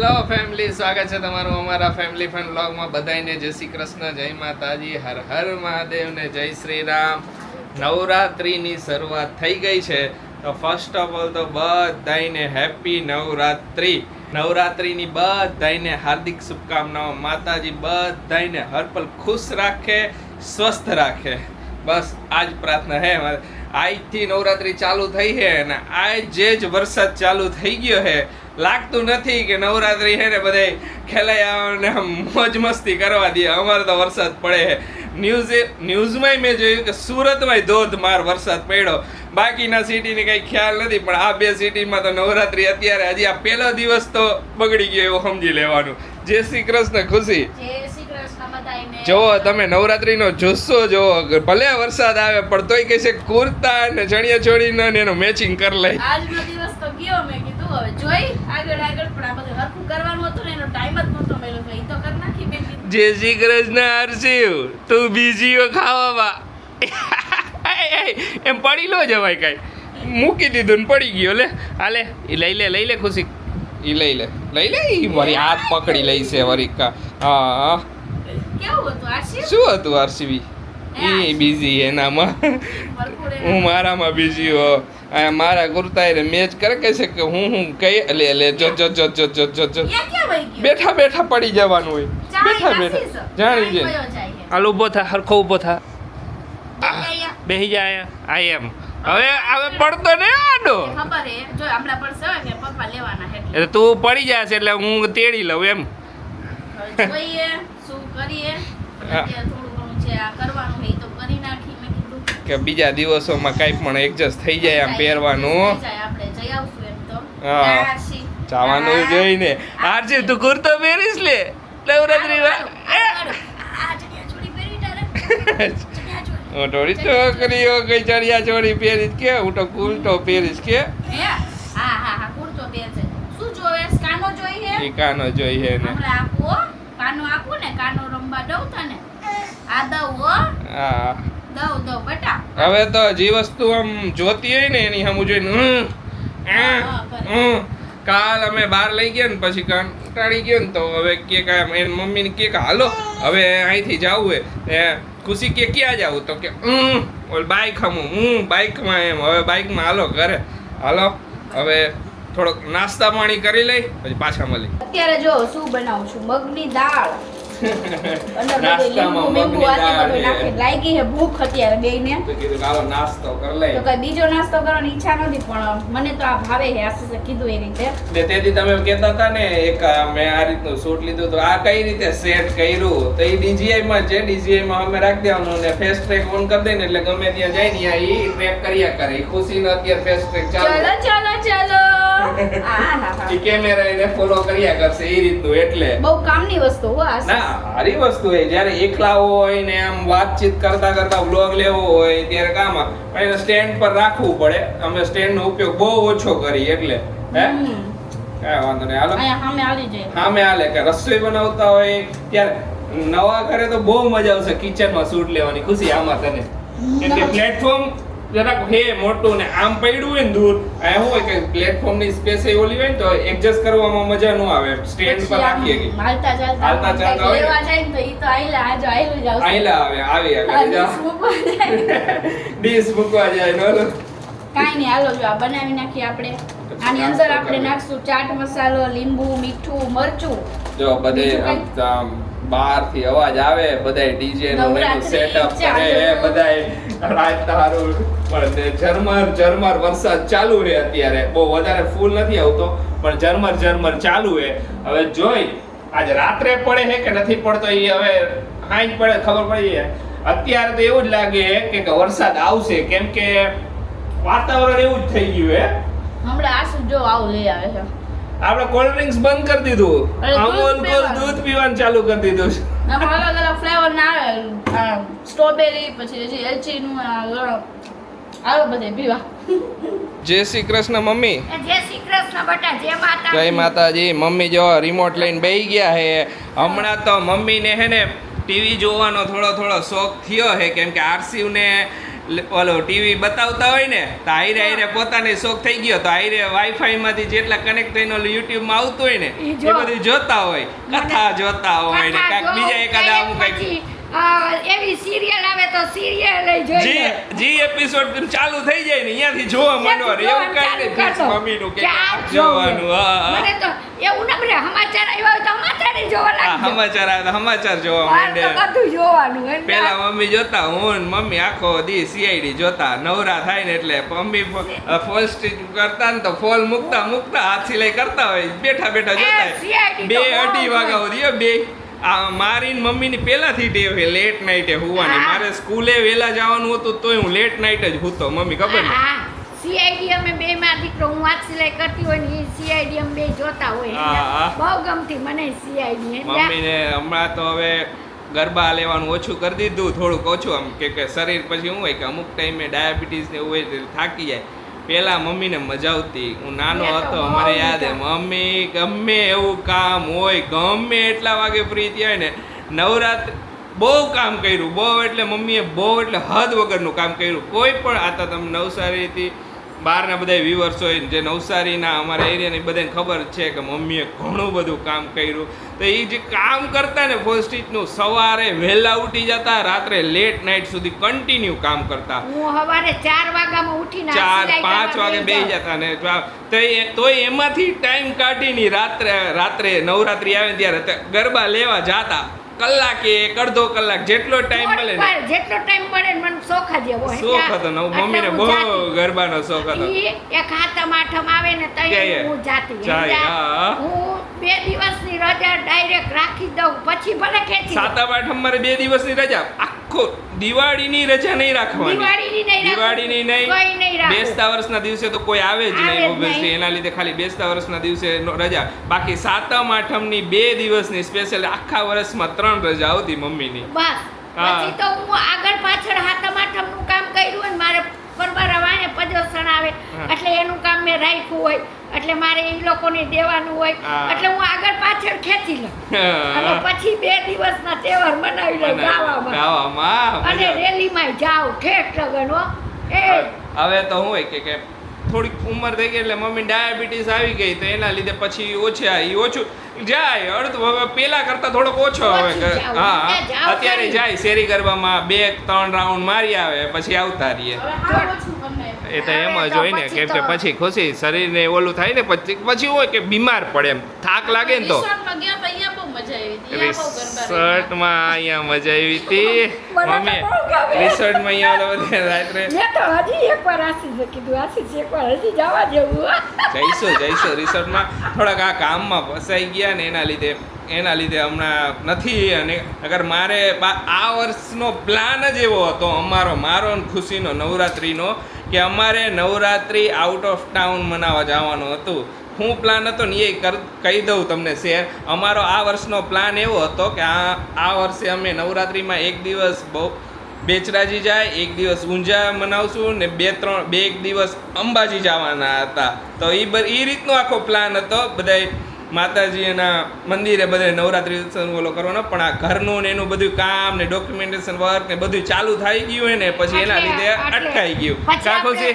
Hello family સ્વાગત છે તમારું અમારા ફેમિલી ફન બ્લોગમાં બધાને જય શ્રી કૃષ્ણ, જય માતાજી. હર હર મહાદેવ ને જય શ્રી રામ. નવરાત્રિની શરૂઆત થઈ ગઈ છે. તો ફર્સ્ટ ઓફ ઓલ તો બધાને હેપી નવરાત્રિ. નવરાત્રિની બધાને હાર્દિક શુભકામનાઓ. માતાજી બધાને હરપલ ખુશ રાખે, સ્વસ્થ રાખે. બસ, આજ પ્રાર્થના હે આજથી નવરાત્રી ચાલુ થઈ છે અને આ જે જ વરસાદ ચાલુ થઈ ગયો છે લાગતું નથી કે નવરાત્રી હે ને બધે ખેલાઈ આવવાને આમ મોજ મસ્તી કરવા દે. અમારે તો વરસાદ પડે છે. ન્યૂઝ ન્યૂઝમાંય મેં જોયું કે સુરતમાંય ધોધમાર વરસાદ પડ્યો. બાકીના સિટીની કંઈ ખ્યાલ નથી પણ આ બે સિટીમાં તો નવરાત્રી અત્યારે હજી આ પહેલો દિવસ તો બગડી ગયો એવું સમજી લેવાનું. જય શ્રી કૃષ્ણ ખુશી. જય શ્રી કૃષ્ણ બધાયને. જો તમે નવરાત્રીનો જુસ્સો જુઓ ભલે વરસાદ આવે પણ તોય કહેશે કુર્તા ને ચણિયા ચોળીનો ને એનું મેચિંગ કરી લે. આજનો દિવસ તો ગયો મેં જોઈ આગળ આગળ પણ આ બધું હરખું કરવાનું હતું ને એનો ટાઈમ જ નહોતો મળ્યો એટલે તો કરી નાખી મેં જય શ્રી કૃષ્ણ હરશિવ તું બીજી હો ખાવામાં એમ પડી લો જવાય કાંઈ. મૂકી દીધું ને પડી ગયો લે હાલે એ લઈ લે લઈ લે ખુશી. એ લઈ લે લઈ લે વરી હાથ પકડી લઈ છે કા. હા શું હતું આરસીબી એ બીજી એનામાં. હું મારામાં બીજી હો. મારા કુર્તાએ મેચ કરે કે છે કે હું હું કઈ લે લે જો જો જો જો જો જો જો? બેઠા બેઠા પડી જવાનું હોય. બેઠા બેઠા. જાણી જાય. હાલ ઊભો થા હરખો ઊભો થા. બેહી જાય આઈ એમ હવે હવે પડતો ને આડો. ખબર હે. જો હમણાં પડશે હવે કે પપ્પા લેવાના છે એટલે. તું પડી જશે એટલે હું તેડી લઉં એમ. જોઈએ શું કરીએ. હા. થોડું ઘણું છે આ કરવાનું છે ઈ તો કરી નાખી મેં કીધું કે બીજા દિવસોમાં કાંઈ પણ એડજસ્ટ થઈ જાય આમ પહેરવાનું. હા. જવાનું. જોઈને. આરજી તું કુર્તો પહેરીશ લે. નવરાત્રી થોડી છોકરીઓ કઈ ચડિયા ચોળી પહેરીશ કે હું? તો કુર્તો પહેરીશ કે? કાનો જોઈએ? એ કાનો જોઈએ ને. કાનો આપું ને કાનો રમવા દઉં તને. આ દઉં હો. હા. દઉં દઉં. બેટા હવે તો જે વસ્તુ આમ જોતી હોય ને એની સામું જોઈને. કાલ અમે બહાર લઈ ગયા ને પછી કંટાળી ગયો ને તો હવે કે કે આમ એની મમ્મીને કે હાલો હવે અહીંથી જવું હે. એ ખુશી કે ક્યાં જવું? તો કે ઓલ બાઇક હમું હું બાઇકમાં એમ હવે બાઇકમાં હાલો ઘરે. હાલો હવે થોડોક નાસ્તા પાણી કરી લઈ પછી પાછા મળી. અત્યારે જો શું બનાવું છું? મગની દાળ. નાસ્તામાં મગની દાળ બધું છે. નાખી. લાગી છે ભૂખ અત્યારે બેયને. તો કીધું કે નાસ્તો કરી લઈ તો કઈ બીજો નાસ્તો કરવાની ઈચ્છા નથી પણ મને તો આ ભાવે છે આશીષે કીધું એ રીતે. ને તેથી તમે કહેતા હતા ને એક મેં આ રીતનું શૂટ લીધું તો આ કઈ રીતે સેટ કર્યું? તો એ DJI માં છે માં અમે રાખી દેવાનું ને ફેસ ટ્રેક ઓન કરી દઈને એટલે ગમે ત્યાં જાય ને ત્યાં ટ્રેક કર્યા કરે. ઈ ખુશીનો અત્યારે ફેસ ટ્રેક ચલો ચાલુ ચલો ચલો. આહાહા. ઈ કેમેરા એને ફોલો કર્યા કરશે એ રીતનું એટલે. બહુ કામની વસ્તુ હો આશીષ ના સારી વસ્તુ છે. જ્યારે એકલા હોય ને આમ વાતચીત કરતા કરતા વ્લોગ લેવો હોય ત્યારે કામ પણ એને સ્ટેન્ડ પર રાખવું પડે. અમે સ્ટેન્ડ નો ઉપયોગ બહુ ઓછો કરીએ એટલે. હે? કાંઈ વાંધો નહીં. હાલો. સામે આવી જાય. સામે હાલે કે રસોઈ બનાવતા હોય ત્યારે નવા ઘરે તો બહુ મજા આવશે કિચનમાં સૂટ લેવાની. ખુશી આમાં તને. એટલે પ્લેટફોર્મ જરાક હે મોટું ને આમ પડ્યું હોય ને દૂર આ હોય કે પ્લેટફોર્મની સ્પેસ ઓલી હોય ને તો એડજસ્ટ કરવામાં મજા ન આવે. સ્ટેન્ડ પર રાખીએ કે. હાલતા ચાલતા હાલતા ચાલતા હોય. લેવા જાય ને તો ઈ તો આયલા આજ આયલું જાવ. આયલા આવે આવી આવે ડીશ મૂકવા જાય. નો કાઈ નહીં હાલો જો આ બનાવી નાખીએ આપણે. આની અંદર આપણે નાખશું ચાટ મસાલો લીંબુ મીઠું મરચું. જો બધે બીજું થી અવાજ આવે બધાય ડીજે નું સેટઅપ કરે. બધાય રાત તારું પણ ઝરમર ઝરમર વરસાદ ચાલુ છે અત્યારે. બહુ વધારે ફૂલ નથી આવતો પણ ઝરમર ઝરમર ચાલુ છે હવે જોઈ આજ રાત્રે પડે છે કે નથી પડતો એ હવે હાઈ પડે ખબર પડી જાય. અત્યારે તો એવું જ લાગે કે- કે વરસાદ આવશે. કેમ કે વાતાવરણ એવું જ થઈ ગયું હે હમણાં આસુ જો આવું લઈ આવે છે. આપણે કોલ્ડ ડ્રિંક્સ બંધ કરી દીધું. અમૂલ કુલ દૂધ પીવાનું. ચાલુ કરી દીધું છે. આમાં અલગ અલગ ફ્લેવર ના આવે. સ્ટ્રોબેરી પછી હજી એલચીનું આવે બધે પીવા. જય શ્રી કૃષ્ણ મમ્મી. જય શ્રી કૃષ્ણ બટા જય માતા જય માતાજી. મમ્મી જો રિમોટ લઈને બેહી ગયા હે હમણાં તો મમ્મીને હે ને ટીવી જોવાનો થોડો થોડો શોખ થયો હે કેમ કે આરસીવને લે- ઓલો ટીવી બતાવતા હોય ને તો આઈરે આઈરે પોતાને શોખ થઈ ગયો તો આઈરે વાઈફાઈ માંથી જેટલા કનેક્ટ થઈને ઓલું યુટ્યુબમાં આવતું હોય ને એ બધું જોતા હોય કથા જોતા હોય ને કંઈક બીજા એકાદા અમુક કંઈક એવી સિરિયલ આવે તો સિરિયલ જોઈ જી જી એપિસોડ ચાલુ થઈ જાય ને અહીંયાથી જોવા માંડવાનું એવું કઈ નહીં કરતો. મમ્મીનું કે જોવાનું. મને તો એવું ના પડે સમાચાર આવ્યા હોય તો સમાચાર જોવા લાગે સમાચાર આવે તો સમાચાર જોવા માંડે બધું જોવાનું પેલા મમ્મી જોતા હું મમ્મી આખો દી સીઆઈડી જોતા નવરા થાય ને એટલે મમ્મી ફોલ સ્ટીચ કરતા ને તો ફોલ મૂકતા મૂકતા હાથ સિલાઈ કરતા હોય બેઠા બેઠા જોતા બે અઢી વાગ્યા હોય. સુધી બે આ મારી ને મમ્મીની પહેલાથી ટેવ છે લેટ નાઈટે હોવાની. મારે સ્કૂલે વહેલા જવાનું હતું તોય હું લેટ નાઈટ જ હોતો મમ્મી ખબર ને સીઆઈડી અમે બે માં દીકરો હું વાત સિલાઈ કરતી હોય ને એ સીઆઈડી અમે બે જોતા હોય. બહુ ગમતી મને સીઆઈડી મમ્મી મમ્મીને હમણાં તો હવે ગરબા લેવાનું ઓછું કરી દીધું થોડુંક ઓછું આમ કે કે શરીર પછી શું હોય કે અમુક ટાઈમે ડાયાબિટીસ ને એવું હોય થાકી જાય પેલા મમ્મીને મજા આવતી. હું નાનો હતો મને યાદ હે મમ્મી ગમે એવું કામ હોય ગમે એટલા વાગે ફ્રી થયા હોય ને નવરાત્ર બહુ કામ કર્યું. બહુ એટલે મમ્મીએ બહુ એટલે હદ વગરનું કામ કર્યું. કોઈ પણ આતા તમે નવસારીથી બહારના બધા વ્યુઅર્સ હોય જે નવસારીના અમારા એરિયાની બધાને ખબર છે કે મમ્મીએ ઘણું બધું કામ કર્યું. તો એ જે કામ કરતા ને ફોર સ્ટીચનું સવારે વહેલા ઉઠી જતા રાત્રે લેટ નાઇટ સુધી કન્ટિન્યુ કામ કરતા. હું સવારે ચાર વાગ્યામાં ઉઠીને ચાર પાંચ વાગે બેસી જતા ને તો એ તોય એમાંથી ટાઈમ કાઢીને રાત્રે રાત્રે નવરાત્રી આવે ને ત્યારે ગરબા લેવા જાતા. કલાકે એક અડધો કલાક જેટલો ટાઈમ મળે ને. જેટલો ટાઈમ મળે ને મને શોખ જ એવો શોખ હતો ને મમ્મી મમ્મીને બહુ. ગરબાનો શોખ હતો. એક હાથમ આઠમ આવે ને તઈ હું જાતી. હું બે દિવસની રજા ડાયરેક્ટ રાખી દઉં. પછી ભલે ખેંચી. સાતમ આઠમ મારે બે દિવસની રજા. આખો દિવાળીની રજા નહીં રાખવાની. દિવાળીની નહીં. બેસતા વર્ષના દિવસે તો કોઈ આવે જ નહીં એના લીધે ખાલી બેસતા વર્ષના દિવસે રજા. બાકી સાતમ આઠમની બે દિવસની સ્પેશિયલ આખા વર્ષમાં ત્રણ રજા આવતી મમ્મીની. બસ. હા. પછી તો હું આગળ પાછળ હાથમ આઠમનું કામ કર્યું હોય ને મારે પરબારા વાણે પજોસણ આવે. એટલે એનું કામ મેં રાખ્યું હોય. એટલે મારે એ લોકોને દેવાનું હોય. એટલે હું આગળ પાછળ ખેંચી લઉં. અને પછી બે દિવસના તહેવાર મનાવી લઉં ગાવામાં. અને રેલીમાં જાઉં ઠેઠ લગન. એ હવે તો હું કે કે થોડીક ઉંમર થઈ ગઈ એટલે મમ્મી ડાયાબિટીસ આવી ગઈ તો એના લીધે પછી ઓછા એ ઓછું જાય. અડધ હવે પેલા કરતા થોડોક ઓછો હવે હા અત્યારે જાય શેરી ગરબામાં બે ત્રણ રાઉન્ડ મારી આવે પછી આવતા રહીએ. એ તો એમ જ હોય ને કેમ કે પછી ખુશી શરીરને ઓલું થાય ને પછી પછી હોય કે બીમાર પડે એમ. થાક લાગે ને તો. રિસોર્ટમાં ગયા અહીંયા મજા આવી હતી. મમ્મી રિસોર્ટમાં અહીંયા ઓલા બધા રાત્રે મેં તો હજી એકવાર આશીષે કીધું આશીષ એકવાર હજી જવા જેવું જઈશું જઈશું. રિસોર્ટમાં થોડાક આ કામમાં ફસાઈ ગયા ને એના લીધે એના લીધે હમણાં નથી. અને અગર મારે આ વર્ષનો પ્લાન જ એવો હતો અમારો મારો ને ખુશીનો નવરાત્રિનો કે અમારે નવરાત્રિ આઉટ ઓફ ટાઉન મનાવવા જવાનું હતું. હું પ્લાન હતો ને એ કહી દઉં તમને શેર અમારો આ વર્ષનો પ્લાન એવો હતો કે આ આ વર્ષે અમે નવરાત્રિમાં એક દિવસ બહુ બેચરાજી જાય, એક દિવસ ઊંઝા મનાવશું ને બે, ત્રણ, બે, એક દિવસ અંબાજી જવાના હતા. તો એ એ રીતનો આખો પ્લાન હતો. બધાય માતાજીના મંદિરે બધે નવરાત્રિ ઉત્સવ ઓલો કરવાનો પણ આ ઘરનું ને એનું બધું કામ ને ડોક્યુમેન્ટેશન વર્ક ને બધું ચાલુ થઈ ગયું ને પછી એના લીધે અટકાઈ ગયું. કાકો છે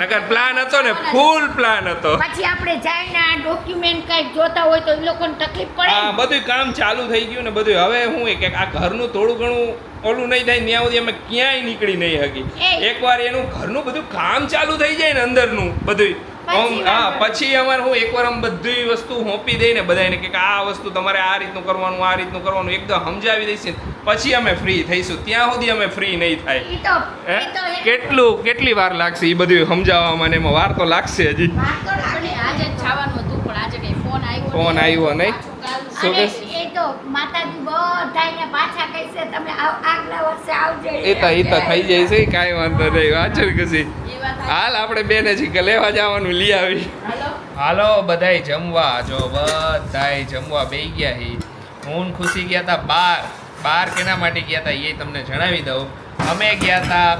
નકર પ્લાન હતો ને ફૂલ પ્લાન હતો. પછી આપણે જઈને આ ડોક્યુમેન્ટ કઈ જોતા હોય તો એ લોકોને તકલીફ પડે હા બધું કામ ચાલુ થઈ ગયું ને બધું હવે હું કે આ ઘરનું થોડું ઘણું ઓલું નહીં થાય ત્યાં સુધી અમે ક્યાંય નીકળી નહીં હકી. એકવાર એનું ઘરનું બધું કામ ચાલુ થઈ જાય ને અંદરનું બધું હા પછી અમારે હું એકવાર આમ બધી વસ્તુ હોંપી દઈને બધાને કે આ વસ્તુ તમારે આ રીતનું કરવાનું આ રીતનું કરવાનું એકદમ સમજાવી દઈશ પછી અમે ફ્રી થઈશું. ત્યાં સુધી અમે ફ્રી નહીં થાય. કેટલું કેટલી વાર લાગશે એ બધું સમજાવવામાં ને એમાં વાર તો લાગશે હજી. વાત તો લાગે. પણ આજે જ જવાનું હતું પણ આજે કઈ ફોન આવ્યો ફોન આવ્યો નહીં? શું તો માતાજી બધાને પાછા કહેશે તમે આગલા વર્ષે આવજો. એ તો એ તો થઈ જાય છે કાંઈ વાંધો નહીં. વાંચો કશી. હાલ આપણે બેને જી લેવા જવાનું લઈ આવી. હાલો. હાલો બધાય જમવા. જો બધાય જમવા બે ગયા હી. હું ખુશી ગયા હતા બાર. બાર કેના માટે ગયા હતા એ તમને જણાવી દઉં. અમે ગયા હતા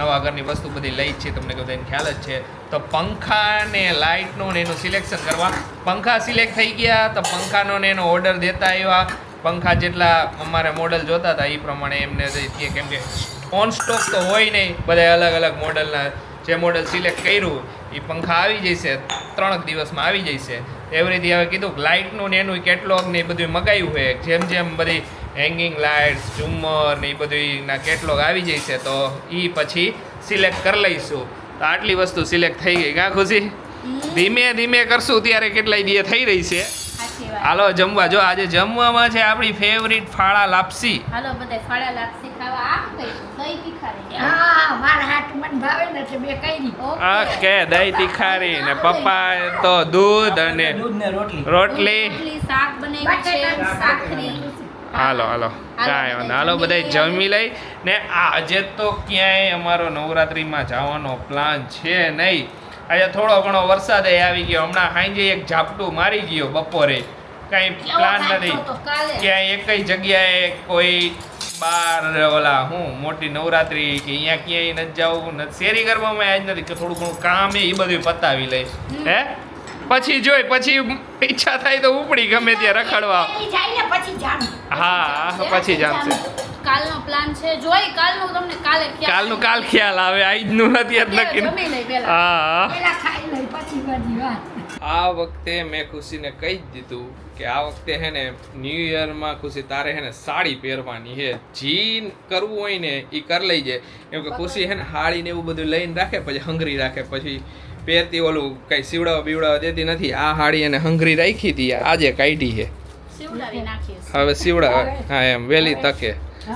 નવા ઘરની વસ્તુ બધી લઈ જ છે, તમને બધાને ખ્યાલ જ છે. તો પંખા ને લાઇટનું ને એનું સિલેક્શન કરવા. પંખા સિલેક્ટ થઈ ગયા, તો પંખાનો ને એનો ઓર્ડર દેતા આવ્યા. પંખા જેટલા અમારે મોડલ જોતા હતા એ પ્રમાણે એમને જે કેમ કે ઓન સ્ટોક તો હોય નહીં બધા અલગ અલગ મોડલના જે મોડલ સિલેક્ટ કર્યું એ પંખા આવી જશે ત્રણ દિવસમાં આવી જશે એવી રીતે હવે કીધું લાઇટનું ને એનું કેટલોગ ને એ બધું મગાવ્યું હોય જેમ જેમ બધી હેંગિંગ લાઇટ્સ ઝુમ્મર ને એ બધીના કેટલોગ આવી જશે તો એ પછી સિલેક્ટ કરી લઈશું. તો આટલી વસ્તુ સિલેક્ટ થઈ ગઈ કાં ખુશી? ધીમે ધીમે કરશું ત્યારે કેટલાય દી થઈ રહી છે. હાલો જમવા જો આજે જમવામાં છે આપણી ફેવરિટ ફાળા લાપસી. હાલો બધે ફાળા લાપસી ખાવા દહીં તીખારી. હા મારા હાથ મન ભાવે ને એટલે બે કઈ ઓકે. દહીં તીખારી ને પપ્પા તો દૂધ અને દૂધ ને રોટલી. રોટલી. શાક બનાવ્યું છે. સાખરી હાલો હાલો. કાંઈ વાંધો હાલો બધા જમી લઈ. ને આજે તો ક્યાંય અમારો નવરાત્રિમાં જવાનો પ્લાન છે નહીં. આજે થોડો ઘણો વરસાદ આવી ગયો. હમણાં સાંજે એક ઝાપટું મારી ગયો બપોરે. કાંઈ પ્લાન નથી. ક્યાંય એકય જગ્યાએ કોઈ બાર ઓલા હું મોટી નવરાત્રી કે અહીંયા ક્યાંય નથી જવું નથી. શેરી કરવામાં આજ નથી કે થોડું ઘણું કામ એ બધું પતાવી લઈશ. હે? પછી જોઈ પછી ઈચ્છા થાય તો ઉપડી ગમે ત્યાં રખડવા. હા પછી જામશે કાલનો પ્લાન છે. જોઈ કાલનું તમને કાલે ખ્યાલ કાલનું કાલ ખ્યાલ આવે આજનું નથી જ નક્કી. હા. પેલા ખાઈ લઈ પછી બધી વાત. આ વખતે મેં ખુશીને કહી જ દીધું કે આ વખતે હે ને ન્યૂ યરમાં ખુશી તારે હે ને સાડી પહેરવાની છે જી કરવું હોય ને એ કરી લઈ જાય કેમ કે ખુશી હે ને હાડી ને એવું બધું લઈને રાખે પછી હંગરી રાખે પછી પહેરતી ઓલું કઈ સીવડાવા બીવડાવા દેતી નથી. આ હાડી એને હંગરી રાખી હતી આજે કાઢી છે. હવે સીવડાવે હા એમ વહેલી તકે.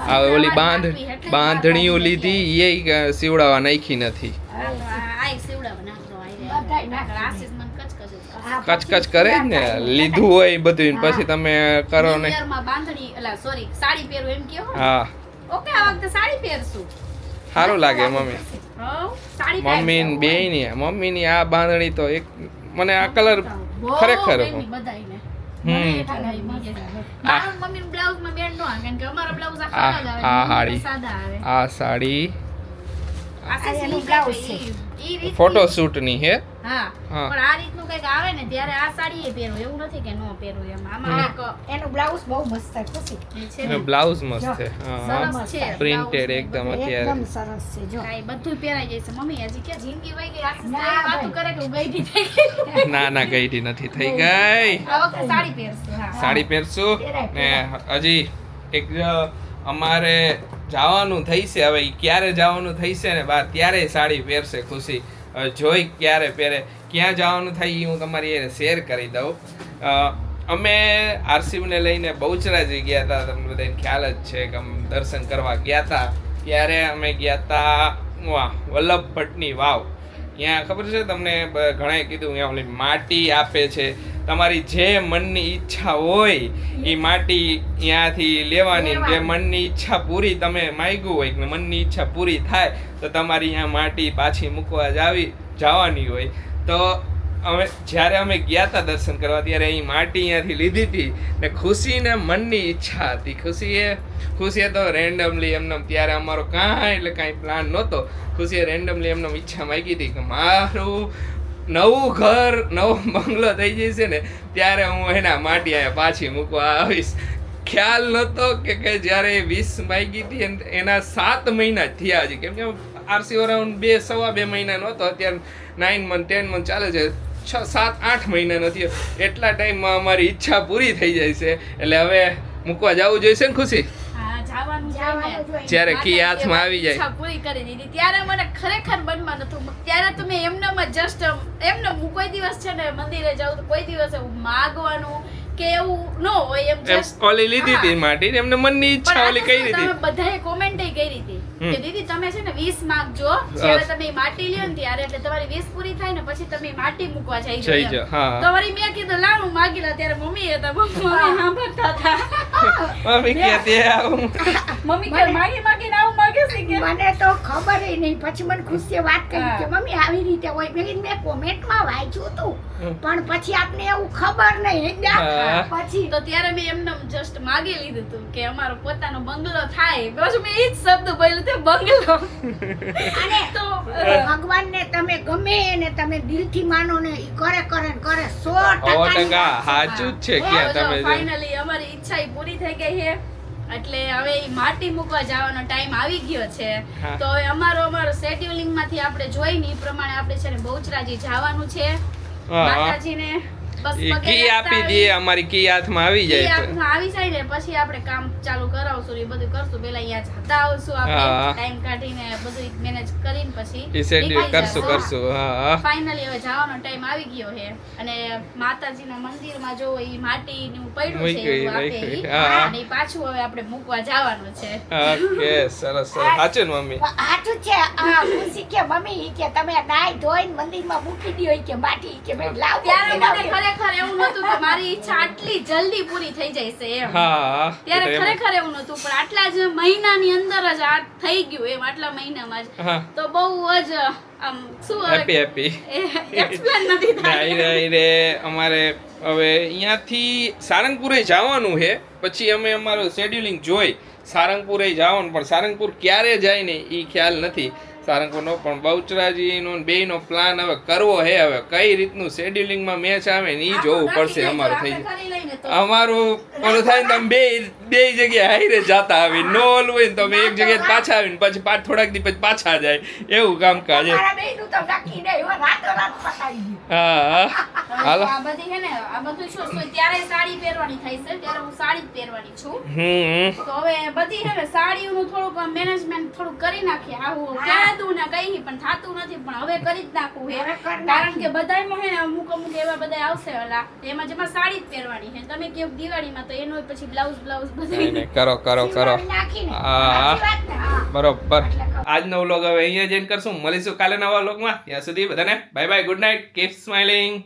હવે ઓલી બાંધ બાંધણીઓ લીધી એ સીવડાવા નાખી નથી. કચકચ કરે. હા, કચકચ કરે જ ને. લીધું હોય બધું પછી તમે કરો ને? હા. ઓકે આ વખતે સાડી પહેરશું. સારું લાગે મમ્મી. મમ્મી બે ની મમ્મી ની આ બાંધણી તો એક મને આ કલર ખરેખર. આ સાડી. આશીષ એનું બ્લાઉઝ છે. ઈ રીતની- ની હે? હા હા. પણ આ રીતનું કંઈક આવે ને ત્યારે આ સાડી એ પહેરો એવું નથી કે ન પહેરો એમ. આમાં એનો બ્લાઉઝ બહુ મસ્ત છે ખુશી. છે બ્લાઉઝ મસ્ત છે હા સરસ છે પ્રિન્ટેડ એકદમ અત્યારે. એકદમ સરસ છે જો. કાઈ બધું પહેરાઈ જશે મમ્મી હજી કે જિંદગી વઈ ગઈ આ વાતું. કરે કે ગઈ થઈ ગઈ? ના ના ગઈઢી નથી થઈ ગઈ. આ વખતે સાડી પહેરશું હા. સાડી પહેરશું? ને હજી એક અમારે જવાનું થઈ છે હવે ક્યારે જવાનું થઈ છે ને બાર ત્યારે સાડી પહેરશે ખુશી. જોઈ ક્યારે પહેરે, ક્યાં જવાનું થાય એ હું તમારી એને શેર કરી દઉં. અમે આરસીબને લઈને બહુચરાજી ગયા હતા તમને બધાને ખ્યાલ જ છે કે અમે દર્શન કરવા ગયા હતા ત્યારે અમે ગયા હતા વાહ વલ્લભ ભટ્ટની વાવ. ત્યાં ખબર છે તમને બ- ઘણાએ કીધું ત્યાં ઓલી માટી આપે છે. તમારી જે મનની ઈચ્છા હોય એ માટી ત્યાંથી લેવાની જે મનની ઈચ્છા પૂરી તમે માગ્યું હોય કે મનની ઈચ્છા પૂરી થાય તો તમારી અહીંયા માટી પાછી મૂકવા જાવી જવાની હોય. તો અમે જ્યારે અમે ગયા હતા દર્શન કરવા ત્યારે અહીં માટી અહીંયાથી લીધી હતી ને ખુશીને મનની ઈચ્છા હતી. ખુશીએ ખુશીએ તો રેન્ડમલી એમને ત્યારે અમારો કાંઈ એટલે કાંઈ પ્લાન નહોતો. ખુશીએ રેન્ડમલી એમને ઈચ્છા માંગી હતી કે મારું નવું ઘર, નવો બંગલો થઈ જશે ને, ત્યારે હું એના માટીયા પાછી મૂકવા આવીશ. ખ્યાલ નહોતો કે કે જ્યારે વીસ માગી હતી એના સાત મહિના થયા હજી. કેમ કે આરસી અરાઉન્ડ બે, સવા બે મહિનાનો હતો અત્યારે નાઇન મંથ ટેન મંથ ચાલે છે. છ, સાત, આઠ મહિનાનો થયો. એટલા ટાઈમમાં અમારી ઈચ્છા પૂરી થઈ જાય છે. એટલે હવે મૂકવા જવું જોઈશે ને ખુશી? જ્યારે કી હાથમાં આવી જાય. પૂરી કરી દીધી. ત્યારે મને ખરેખર મનમાં નતું ત્યારે તો મેં એમનેમ જસ્ટ એમને હું કોઈ દિવસ છે ને મંદિરે જાઉં તો કોઈ દિવસ એવું માગવાનું કે એવું ન હોય એમ જસ્ટ ઓલી લીધી હતી માટી એમને મનની ઈચ્છા ઓલી કરી તમે બધાએ કોમેન્ટ કરી હતી. કે દીદી તમે છે ને 20 માંગજો જ્યારે તમે માટી લ્યો ને ત્યારે એટલે તમારી 20 પૂરી થાય ને પછી તમે માટી મૂકવા જઈ હા. તો વળી મેં કીધું લાવ હું માગી લા. ત્યારે મમ્મી હતા મમ્મી સાંભળતા હતા. મમ્મી કે તે આવું. મમ્મી કે માગી માગે મને તો ખબર નહીં. પછી મને ખુશીએ વાત કરી કે મમ્મી આવી રીતે હોય. બેન મેં કોમેન્ટમાં વાંચ્યું હતું પણ પછી આપને એવું ખબર નહીં પછી તો ત્યારે મેં એમને જસ્ટ માગી લીધું હતું કે અમારો પોતાનો બંગલો થાય. પછી મેં એ જ શબ્દ બોલ્યો તે બંગલો. અને તો ભગવાનને તમે ગમે એને તમે દિલથી માનો ને એ કરે કરે કરે. સો ટકા. સાચું જ છે કે તમે. ફાઇનલી અમારી ઈચ્છા પૂરી થઈ ગઈ છે. એટલે હવે ઈ માટી મૂકવા જવાનો ટાઈમ આવી ગયો છે. તો હવે અમારો અમારો શેડ્યુલિંગમાંથી આપણે જોઈને એ પ્રમાણે આપણે છે ને બહુચરાજી જવાનું છે. માતાજીને કી આપી દઈએ અમારી કી હાથમાં આવી જાય તો. આવી જાય ને પછી આપણે કામ ચાલુ કરાવશું ને બધું કરશું. પેલા અહીંયા જતા આવશું આપણે ટાઈમ કાઢીને બધું મેનેજ કરીને પછી શેડ્યુલ કરશું કરશું હા હા. ફાઇનલી હવે જવાનો ટાઈમ આવી ગયો છે. અને માતાજીના મંદિરમાં જો ઈ માટીનું પડ્યું છે એવું આપે. અને પાછું હવે આપણે મૂકવા જવાનું છે. ઓકે સરસ સરસ. સાચું ને મમ્મી? સાચું છે. આ ખુશી કે મમ્મી કે તમે નાઈ ધોઈને મંદિરમાં મૂકી દયો હોય કે માટી કે મેં લાવો ત્યારે મને. ખરેખર એવું નહોતું કે મારી ઈચ્છા આટલી જલ્દી પૂરી થઈ જશે એમ. હા ત્યારે ખરેખર એવું નહોતું પણ આટલા જ મહિનાની અંદર જ આ થઈ ગયું એમ આટલા મહિનામાં જ. તો બહુ જ આમ શું હેપી હેપી એક્સપ્લેન નથી થાય. રે અમારે હવે અહીંયાથી સારંગપુરે જવાનું છે. પછી અમે અમારું શેડ્યુલિંગ જોઈ સારંગપુરે જવાનું પણ સારંગપુર ક્યારે જાય ને એ ખ્યાલ નથી. સારંગપુરનો પણ બહુચરાજીનો બેયનો પ્લાન હવે કરવો હે હવે. કઈ રીતનું શેડ્યુલિંગમાં મેચ આવે ને એ જોવું પડશે અમારું થઈ જાય અમારું પેલું થાય ને તમે બે બે જગ્યાએ હાઈરે જતા આવી. નો ઓલું હોય ને તમે એક જગ્યાએ પાછા આવીને પછી પાછ થોડાક દી પછી પાછા જાય. એવું પતાવી દ્યો. હા હા. હાલો. આ બધી હે ને આ બધું શું શું ત્યારે સાડી પહેરવાની થાય છે ત્યારે હું સાડી જ પહેરવાની છું. હમ તો હવે બધી હે ને સાડીઓનું થોડુંક મેનેજમેન્ટ થોડું કરી નાખીએ. હા હું કહેતું ને કઈ પણ થાતું નથી પણ હવે કરી જ નાખું હે કારણ કે બધાયમાં હે ને અમુક અમુક એવા બધા આવશે ઓલા એમાં જેમાં સાડી જ પહેરવાની છે. તમે કહો દિવાળીમાં તો એનો પછી બ્લાઉઝ બ્લાઉઝ બધું. કરો કરો કરો. હા. હા. બરોબર. આજનો વ્લોગ હવે અહીંયા જઈને કરશું. મળીશું કાલે નવા વ્લોગમાં ત્યાં સુધી બધાને bye bye good night keep smiling